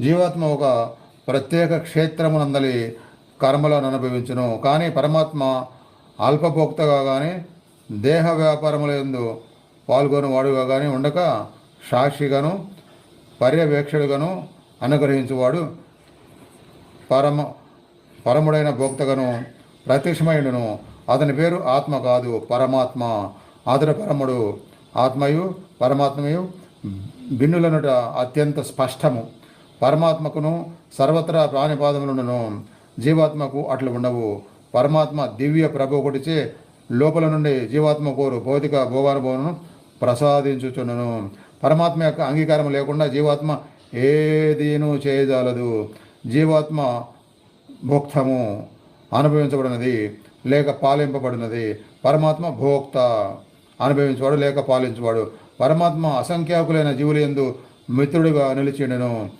జీవాత్మ ఒక ప్రత్యేక క్షేత్రమునందలి కర్మలను అనుభవించును కానీ పరమాత్మ అల్పభోక్తగా కానీ దేహ వ్యాపారములందు పాల్గొని వాడుగా కానీ ఉండక సాక్షిగాను పర్యవేక్షకుడుగాను అనుగ్రహించువాడు పరమ పరముడైన భోక్తగను ప్రత్యక్షమైనను అతని పేరు ఆత్మ కాదు పరమాత్మ. అతడు పరముడు ఆత్మయు పరమాత్మయు భిన్నులనుట అత్యంత స్పష్టము. పరమాత్మకును సర్వత్రా ప్రాణిపాదములను జీవాత్మకు అట్లు ఉండవు. పరమాత్మ దివ్య ప్రభు ఒకటిచే లోపల నుండి జీవాత్మ కోరు భౌతిక భోగానుభవను ప్రసాదించుచున్నను పరమాత్మ యొక్క అంగీకారం లేకుండా జీవాత్మ ఏదీను చేయజాలదు. జీవాత్మ భోక్తము అనుభవించబడినది లేక పాలింపబడినది. పరమాత్మ భోక్త అనుభవించువాడు లేక పాలించువాడు. పరమాత్మ అసంఖ్యాకులైన జీవుల యందు మిత్రుడిగా నిలిచిండెను.